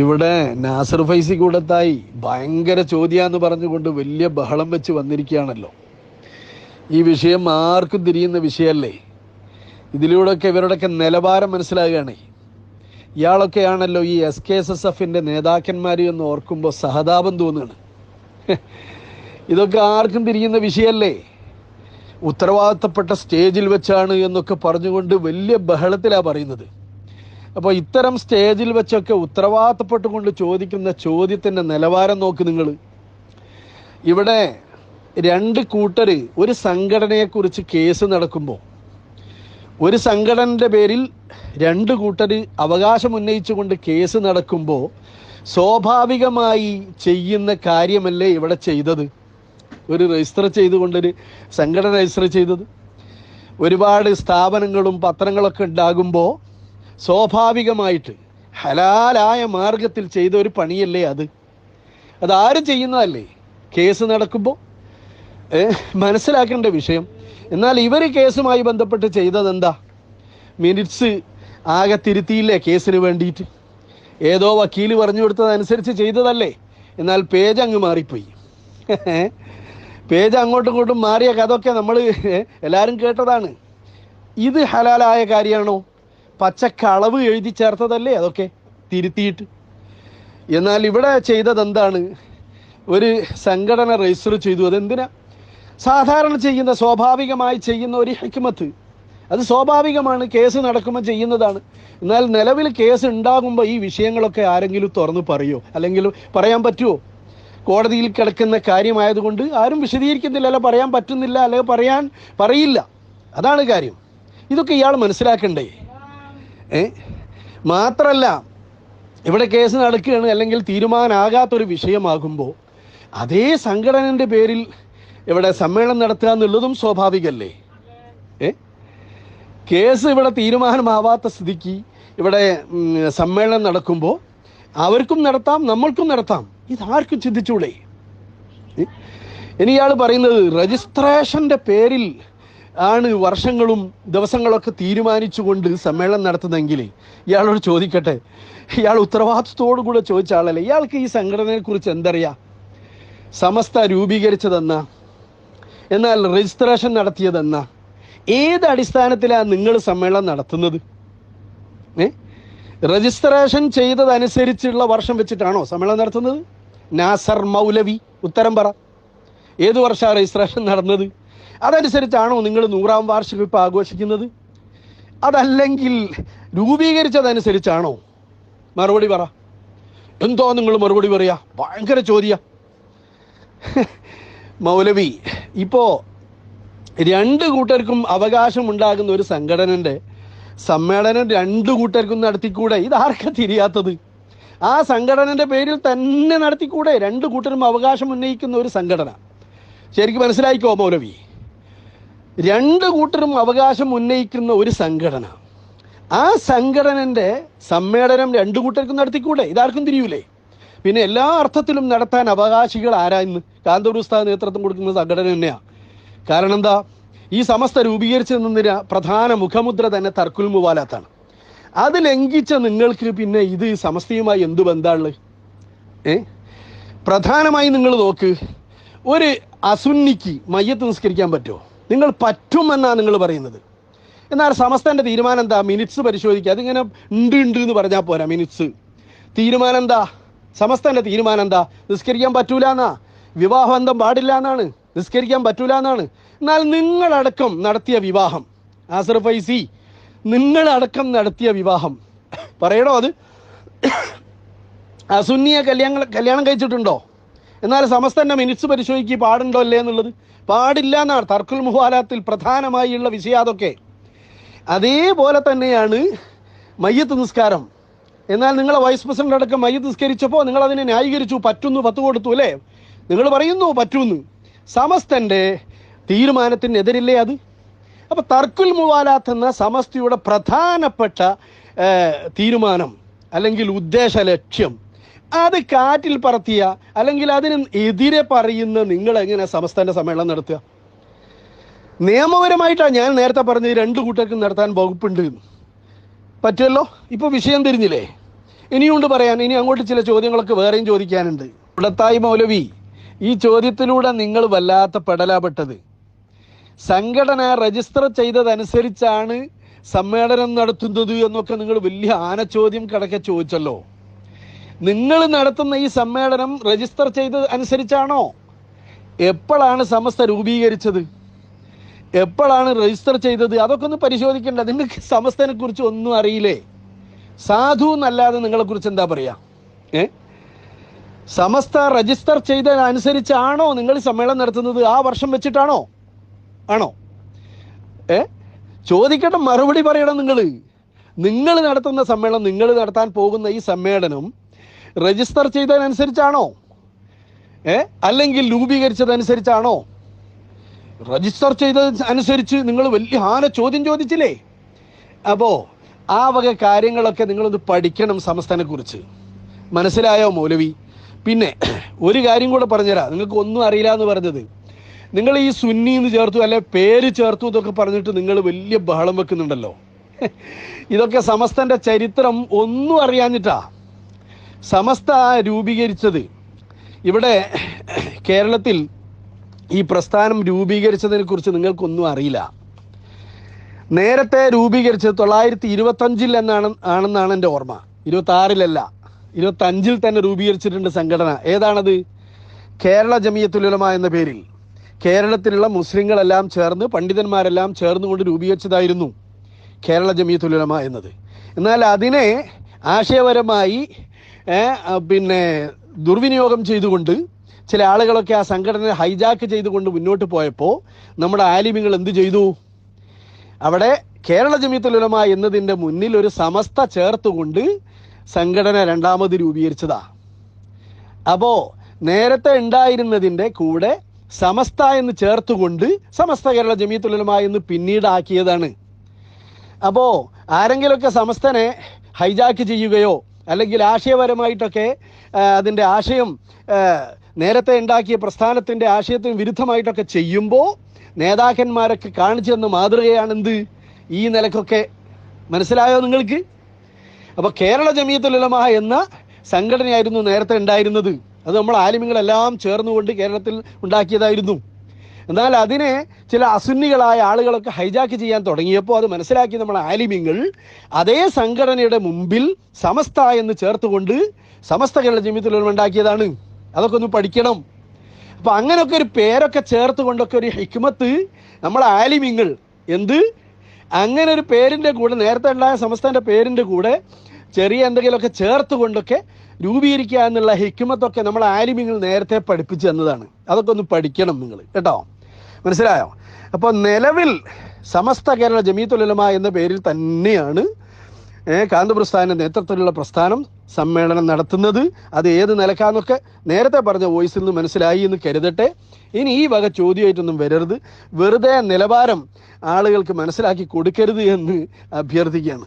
ഇവിടെ നാസർ ഫൈസി കൂടത്തായി ഭയങ്കര ചോദ്യാന്ന് പറഞ്ഞുകൊണ്ട് വലിയ ബഹളം വെച്ച് വന്നിരിക്കുകയാണല്ലോ. ഈ വിഷയം ആർക്കും തിരിയുന്ന വിഷയമല്ലേ? ഇതിലൂടെയൊക്കെ ഇവരുടെയൊക്കെ നിലവാരം മനസ്സിലാകുകയാണേ. ഇയാളൊക്കെയാണല്ലോ ഈ എസ് കെ എസ് എസ് എഫിന്റെ നേതാക്കന്മാർ എന്ന് ഓർക്കുമ്പോൾ സഹതാപം തോന്നുകയാണ്. ഇതൊക്കെ ആർക്കും തിരിയുന്ന വിഷയമല്ലേ? ഉത്തരവാദിത്തപ്പെട്ട സ്റ്റേജിൽ വെച്ചാണ് എന്നൊക്കെ പറഞ്ഞുകൊണ്ട് വലിയ ബഹളത്തിലാണ് പറയുന്നത്. അപ്പോൾ ഇത്തരം സ്റ്റേജിൽ വെച്ചൊക്കെ ഉത്തരവാദിത്തപ്പെട്ടുകൊണ്ട് ചോദിക്കുന്ന ചോദ്യത്തിന്റെ നിലവാരം നോക്ക് നിങ്ങൾ ഇവിടെ രണ്ട് കൂട്ടർ ഒരു സംഘടനയെക്കുറിച്ച് കേസ് നടക്കുമ്പോൾ ഒരു സംഘടനയുടെ പേരിൽ രണ്ട് കൂട്ടർ അവകാശം ഉന്നയിച്ചുകൊണ്ട് കേസ് നടക്കുമ്പോൾ സ്വാഭാവികമായി ചെയ്യുന്ന കാര്യമല്ലേ ഇവിടെ ചെയ്തത്? ഒരു രജിസ്റ്റർ ചെയ്തുകൊണ്ടൊരു സംഘടന രജിസ്റ്റർ ചെയ്തത്. ഒരുപാട് സ്ഥാപനങ്ങളും പത്രങ്ങളൊക്കെ ഉണ്ടാകുമ്പോൾ സ്വാഭാവികമായിട്ട് ഹലാലായ മാർഗത്തിൽ ചെയ്ത ഒരു പണിയല്ലേ അത്? അതാരും ചെയ്യുന്നതല്ലേ? കേസ് നടക്കുമ്പോൾ മനസ്സിലാക്കേണ്ട വിഷയം. എന്നാൽ ഇവർ കേസുമായി ബന്ധപ്പെട്ട് ചെയ്തത് എന്താ? മിനിറ്റ്സ് ആകെ തിരുത്തിയില്ലേ കേസിന് വേണ്ടിയിട്ട്? ഏതോ വക്കീൽ പറഞ്ഞു കൊടുത്തതനുസരിച്ച് ചെയ്തതല്ലേ? എന്നാൽ പേജ് അങ്ങ് മാറിപ്പോയി. പേജ് അങ്ങോട്ടും ഇങ്ങോട്ടും മാറിയ കഥയൊക്കെ നമ്മൾ എല്ലാവരും കേട്ടതാണ്. ഇത് ഹലാലായ കാര്യമാണോ പച്ചക്കളവ് എഴുതി ചേർത്തതല്ലേ? അതൊക്കെ തിരുത്തിയിട്ട്. എന്നാൽ ഇവിടെ ചെയ്തത് എന്താണ് ഒരു സംഘടന രജിസ്റ്റർ ചെയ്തു. അതെന്തിനാ? സാധാരണ ചെയ്യുന്ന സ്വാഭാവികമായി ചെയ്യുന്ന ഒരു ഹിക്മത്ത്. അത് സ്വാഭാവികമാണ്. കേസ് നടക്കുമ്പോൾ ചെയ്യുന്നതാണ്. എന്നാൽ നിലവിൽ കേസ് ഉണ്ടാകുമ്പോൾ ഈ വിഷയങ്ങളൊക്കെ ആരെങ്കിലും തുറന്ന് പറയോ? അല്ലെങ്കിൽ പറയാൻ പറ്റുമോ കോടതിയിൽ കിടക്കുന്ന കാര്യമായതുകൊണ്ട് ആരും വിശദീകരിക്കുന്നില്ല അല്ല പറയാൻ പറ്റുന്നില്ല. അല്ലെങ്കിൽ പറയാൻ പറയില്ല. അതാണ് കാര്യം. ഇതൊക്കെ ഇയാൾ മനസ്സിലാക്കണ്ടേ? ഏ? മാത്രല്ല ഇവിടെ കേസ് നടക്കുകയാണ് അല്ലെങ്കിൽ തീരുമാനമാകാത്തൊരു വിഷയമാകുമ്പോൾ അതേ സംഘടനന്റെ പേരിൽ ഇവിടെ സമ്മേളനം നടത്തുക എന്നുള്ളതും സ്വാഭാവികമല്ലേ ഏ? കേസ് ഇവിടെ തീരുമാനമാവാത്ത സ്ഥിതിക്ക് ഇവിടെ സമ്മേളനം നടക്കുമ്പോൾ അവർക്കും നടത്താം നമ്മൾക്കും നടത്താം. ഇതാർക്കും ചിന്തിച്ചൂടെ? ഇനി ഇയാൾ പറയുന്നത് രജിസ്ട്രേഷന്റെ പേരിൽ ആണ് വർഷങ്ങളും ദിവസങ്ങളൊക്കെ തീരുമാനിച്ചുകൊണ്ട് സമ്മേളനം നടത്തുന്നതെങ്കിൽ ഇയാളോട് ചോദിക്കട്ടെ. ഇയാൾ ഉത്തരവാദിത്വത്തോടു കൂടെ ചോദിച്ച ആളല്ലേ. ഇയാൾക്ക് ഈ സംഘടനയെക്കുറിച്ച് എന്തറിയാം? സമസ്ത രൂപീകരിച്ചതെന്ന? എന്നാൽ രജിസ്ട്രേഷൻ നടത്തിയതെന്ന? ഏത് അടിസ്ഥാനത്തിലാണ് നിങ്ങൾ സമ്മേളനം നടത്തുന്നത്? ഏ? രജിസ്ട്രേഷൻ ചെയ്തതനുസരിച്ചുള്ള വർഷം വെച്ചിട്ടാണോ സമ്മേളനം നടത്തുന്നത്? നാസർ മൗലവി ഉത്തരം പറ. ഏത് വർഷമാണ് രജിസ്ട്രേഷൻ നടന്നത്? അതനുസരിച്ചാണോ നിങ്ങൾ നൂറാം വാർഷികം ഇപ്പോൾ ആഘോഷിക്കുന്നത്? അതല്ലെങ്കിൽ രൂപീകരിച്ചതനുസരിച്ചാണോ? മറുപടി പറ. എന്തോ നിങ്ങൾ മറുപടി പറയാ? ഭയങ്കര ചോദ്യ. മൗലവി ഇപ്പോൾ രണ്ട് കൂട്ടർക്കും അവകാശമുണ്ടാകുന്ന ഒരു സംഘടനന്റെ സമ്മേളനം രണ്ട് കൂട്ടർക്കും നടത്തിക്കൂടെ? ഇതാർക്കാ തിരിയാത്തത്? ആ സംഘടനന്റെ പേരിൽ തന്നെ നടത്തിക്കൂടെ? രണ്ട് കൂട്ടരും അവകാശം ഉന്നയിക്കുന്ന ഒരു സംഘടന. ശരിക്കും മനസ്സിലായിക്കോ മൗലവി? രണ്ട് കൂട്ടരും അവകാശം ഉന്നയിക്കുന്ന ഒരു സംഘടന. ആ സംഘടനന്റെ സമ്മേളനം രണ്ടു കൂട്ടർക്കും നടത്തിക്കൂടെ? ഇതാർക്കും തിരിയൂലേ? പിന്നെ എല്ലാ അർത്ഥത്തിലും നടത്താൻ അവകാശികൾ ആരാ ഇന്ന്? കാന്തൂർ ഉസ്താദ് നേതൃത്വം കൊടുക്കുന്ന സംഘടന തന്നെയാണ് കാരണം എന്താ? ഈ സമസ്ത രൂപീകരിച്ചു നിന്നതിന് പ്രധാന മുഖമുദ്ര തന്നെ തർക്കുൽ മുവാലാത്താണ്. അത് ലംഘിച്ച നിങ്ങൾക്ക് പിന്നെ ഇത് സമസ്തയുമായി എന്തു ബന്ധമുള്ളത് ഏ? പ്രധാനമായി നിങ്ങൾ നോക്ക്. ഒരു അസുന്നിക്ക് മയ്യത്ത് നിസ്കരിക്കാൻ പറ്റുമോ നിങ്ങൾ പറ്റുമെന്നാണ് നിങ്ങൾ പറയുന്നത്. എന്നാൽ സമസ്തന്റെ തീരുമാനം എന്താ? മിനിറ്റ്സ് പരിശോധിക്കുക. അതിങ്ങനെ ഉണ്ട് ഉണ്ട് എന്ന് പറഞ്ഞാൽ പോരാ മിനിറ്റ്സ് തീരുമാനം എന്താ? സമസ്തന്റെ തീരുമാനം എന്താ? നിസ്കരിക്കാൻ പറ്റൂല എന്നാ? വിവാഹബന്ധം പാടില്ല എന്നാണ്. നിസ്കരിക്കാൻ പറ്റൂല എന്നാണ്. എന്നാൽ നിങ്ങളടക്കം നടത്തിയ വിവാഹം ആസർ ഫൈസി നിങ്ങളടക്കം നടത്തിയ വിവാഹം പറയണോ അത്? അസുന്നിയെ കല്യാണം കല്യാണം കഴിച്ചിട്ടുണ്ടോ? എന്നാൽ സമസ്ത തന്നെ മിനിറ്റ്സ് പരിശോധിക്കുക പാടുണ്ടോ അല്ലേ എന്നുള്ളത്? പാടില്ല എന്നാണ്. തർക്കുൽ മുഹാലാത്തിൽ പ്രധാനമായുള്ള വിഷയം അതൊക്കെ. അതേപോലെ തന്നെയാണ് മയ്യത്ത് നിസ്കാരം. എന്നാൽ നിങ്ങളെ വൈസ് പ്രസിഡന്റ് അടക്കം മയ്യത്ത് നിസ്കരിച്ചപ്പോൾ നിങ്ങൾ അതിനെ ന്യായീകരിച്ചു പറ്റുന്നു പത്ത് കൊടുത്തു അല്ലേ? നിങ്ങൾ പറയുന്നു പറ്റുന്നു. സമസ്തന്റെ തീരുമാനത്തിനെതിരില്ലേ അത്? അപ്പോൾ തർക്കുൽ മുവാലാത്ത് എന്ന സമസ്തയുടെ പ്രധാനപ്പെട്ട തീരുമാനം അല്ലെങ്കിൽ ഉദ്ദേശ ലക്ഷ്യം അത് കാറ്റിൽ പറത്തിയ അല്ലെങ്കിൽ അതിന് എതിരെ പറയുന്ന നിങ്ങൾ എങ്ങനെ സമസ്തന്റെ സമ്മേളനം നടത്തുക? നിയമപരമായിട്ടാണ് ഞാൻ നേരത്തെ പറഞ്ഞത് രണ്ട് കൂട്ടർക്കും നടത്താൻ വകുപ്പുണ്ട്. പറ്റുമല്ലോ? ഇപ്പൊ വിഷയം തിരിഞ്ഞില്ലേ? ഇനിയുണ്ട് പറയാൻ ഇനി അങ്ങോട്ട് ചില ചോദ്യങ്ങളൊക്കെ വേറെയും ചോദിക്കാനുണ്ട്. ഇവിടത്തായി മൗലവി ഈ ചോദ്യത്തിലൂടെ നിങ്ങൾ വല്ലാത്ത പെടലാപ്പെട്ടത് സംഘടന രജിസ്റ്റർ ചെയ്തതനുസരിച്ചാണ് സമ്മേളനം നടത്തുന്നത് എന്നൊക്കെ നിങ്ങൾ വലിയ ആന ചോദ്യം കടക്കെ ചോദിച്ചല്ലോ. നിങ്ങൾ നടത്തുന്ന ഈ സമ്മേളനം രജിസ്റ്റർ ചെയ്തത് അനുസരിച്ചാണോ? എപ്പോഴാണ് സമസ്ത രൂപീകരിച്ചത്? എപ്പോഴാണ് രജിസ്റ്റർ ചെയ്തത്? അതൊക്കെ ഒന്ന് പരിശോധിക്കേണ്ട. നിങ്ങൾക്ക് സമസ്തനെ കുറിച്ച് ഒന്നും അറിയില്ലേ? സാധു എന്നല്ലാതെ നിങ്ങളെ കുറിച്ച് എന്താ പറയാ? ഏ? സമസ്ത രജിസ്റ്റർ ചെയ്തതനുസരിച്ചാണോ നിങ്ങൾ സമ്മേളനം നടത്തുന്നത്? ആ വർഷം വെച്ചിട്ടാണോ? ആണോ? ഏ? ചോദിക്കട്ടെ മറുപടി പറയണം നിങ്ങൾ നിങ്ങൾ നടത്തുന്ന സമ്മേളനം നിങ്ങൾ നടത്താൻ പോകുന്ന ഈ സമ്മേളനം രജിസ്റ്റർ ചെയ്തതനുസരിച്ചാണോ? ഏ? അല്ലെങ്കിൽ രൂപീകരിച്ചതനുസരിച്ചാണോ? രജിസ്റ്റർ ചെയ്തത് അനുസരിച്ച് നിങ്ങൾ വലിയ ആന ചോദ്യം ചോദിച്ചില്ലേ? അപ്പോ ആ വക കാര്യങ്ങളൊക്കെ നിങ്ങളൊന്ന് പഠിക്കണം സമസ്തനെ കുറിച്ച് മനസ്സിലായോ മൗലവി? പിന്നെ ഒരു കാര്യം കൂടെ പറഞ്ഞുതരാം. നിങ്ങൾക്ക് ഒന്നും അറിയില്ല എന്ന് പറഞ്ഞത്. നിങ്ങൾ ഈ സുന്നി എന്ന് ചേർത്തു അല്ലെ പേര് ചേർത്തു എന്നൊക്കെ പറഞ്ഞിട്ട് നിങ്ങൾ വലിയ ബഹളം വെക്കുന്നുണ്ടല്ലോ. ഇതൊക്കെ സമസ്തന്റെ ചരിത്രം ഒന്നും അറിയാഞ്ഞിട്ടാ. സമസ്ത രൂപീകരിച്ചത്. ഇവിടെ കേരളത്തിൽ ഈ പ്രസ്ഥാനം രൂപീകരിച്ചതിനെ കുറിച്ച് നിങ്ങൾക്കൊന്നും അറിയില്ല. നേരത്തെ രൂപീകരിച്ചത് തൊള്ളായിരത്തി ഇരുപത്തഞ്ചിൽ എന്നാണ് ആണെന്നാണ് എന്റെ ഓർമ്മ. ഇരുപത്തി ആറിലല്ല ഇരുപത്തി അഞ്ചിൽ തന്നെ രൂപീകരിച്ചിട്ടുണ്ട് സംഘടന. ഏതാണത്? കേരള ജമിയത്തുലമ എന്ന പേരിൽ. കേരളത്തിലുള്ള മുസ്ലിങ്ങളെല്ലാം ചേർന്ന് പണ്ഡിതന്മാരെല്ലാം ചേർന്നുകൊണ്ട് രൂപീകരിച്ചതായിരുന്നു കേരള ജമിയത്തുലമ എന്നത്. എന്നാൽ അതിനെ ആശയപരമായി പിന്നെ ദുർവിനിയോഗം ചെയ്തുകൊണ്ട് ചില ആളുകളൊക്കെ ആ സംഘടന ഹൈജാക്ക് ചെയ്തുകൊണ്ട് മുന്നോട്ട് പോയപ്പോൾ നമ്മുടെ ആലിമ്യങ്ങൾ എന്ത് ചെയ്തു? അവിടെ കേരള ജമീത്തുലമ എന്നതിന്റെ മുന്നിൽ ഒരു സമസ്ത ചേർത്തുകൊണ്ട് സംഘടന രണ്ടാമത് രൂപീകരിച്ചതാ. അപ്പോൾ നേരത്തെ ഉണ്ടായിരുന്നതിന്റെ കൂടെ സമസ്ത എന്ന് ചേർത്തുകൊണ്ട് സമസ്ത കേരള ജമീത്തുലമ എന്ന് പിന്നീട് ആക്കിയതാണ് അപ്പോ ആരെങ്കിലുമൊക്കെ സമസ്തനെ ഹൈജാക്ക് ചെയ്യുകയോ അല്ലെങ്കിൽ ആശയപരമായിട്ടൊക്കെ അതിന്റെ ആശയം നേരത്തെ ഉണ്ടാക്കിയ പ്രസ്ഥാനത്തിന്റെ ആശയത്തിന് വിരുദ്ധമായിട്ടൊക്കെ ചെയ്യുമ്പോൾ നേതാക്കന്മാരൊക്കെ കാണിച്ചു തന്ന മാതൃകയാണെന്ത്? ഈ നിലക്കൊക്കെ മനസ്സിലായോ നിങ്ങൾക്ക്? അപ്പോൾ കേരള ജമീയത്തുലമ എന്ന സംഘടനയായിരുന്നു നേരത്തെ ഉണ്ടായിരുന്നത്. അത് നമ്മൾ ആലിമ്യങ്ങളെല്ലാം ചേർന്നുകൊണ്ട് കേരളത്തിൽ ഉണ്ടാക്കിയതായിരുന്നു. എന്നാൽ അതിനെ ചില അസുന്നികളായ ആളുകളൊക്കെ ഹൈജാക്ക് ചെയ്യാൻ തുടങ്ങിയപ്പോൾ അത് മനസ്സിലാക്കി നമ്മൾ ആലിമ്യങ്ങൾ അതേ സംഘടനയുടെ മുമ്പിൽ സമസ്ത എന്ന് ചേർത്തുകൊണ്ട് സമസ്ത കേരള ജമിയത്തുലമ ഉണ്ടാക്കിയതാണ്. അതൊക്കെ ഒന്ന് പഠിക്കണം. അപ്പോൾ അങ്ങനെയൊക്കെ ഒരു പേരൊക്കെ ചേർത്ത് കൊണ്ടൊക്കെ ഒരു ഹിക്മത്ത് നമ്മൾ ആലിമ്യങ്ങൾ എന്ത്? അങ്ങനെ ഒരു പേരിന്റെ കൂടെ നേരത്തെ ഉണ്ടായ സമസ്തന്റെ പേരിന്റെ കൂടെ ചെറിയ എന്തെങ്കിലുമൊക്കെ ചേർത്ത് കൊണ്ടൊക്കെ രൂപീകരിക്കുക എന്നുള്ള ഹിക്മത്തൊക്കെ നമ്മൾ ആലിമ്യങ്ങൾ നേരത്തെ പഠിപ്പിച്ചു തന്നതാണ്. അതൊക്കെ ഒന്ന് പഠിക്കണം നിങ്ങൾ. കേട്ടോ? മനസ്സിലായോ? അപ്പോൾ നിലവിൽ സമസ്ത കേരള ജമീത്തുലമ എന്ന പേരിൽ തന്നെയാണ് കാന്ത കാന്തപ്രസ്ഥാന നേതൃത്വത്തിലുള്ള പ്രസ്ഥാനം സമ്മേളനം നടത്തുന്നത്. അത് ഏത് നിലക്കാന്നൊക്കെ നേരത്തെ പറഞ്ഞ വോയിസിൽ നിന്ന് മനസ്സിലായി എന്ന് കരുതട്ടെ. ഇനി ഈ വക ചോദ്യമായിട്ടൊന്നും വരരുത്. വെറുതെ നിലവാരം ആളുകൾക്ക് മനസ്സിലാക്കി കൊടുക്കരുത് എന്ന് അഭ്യർത്ഥിക്കുകയാണ്.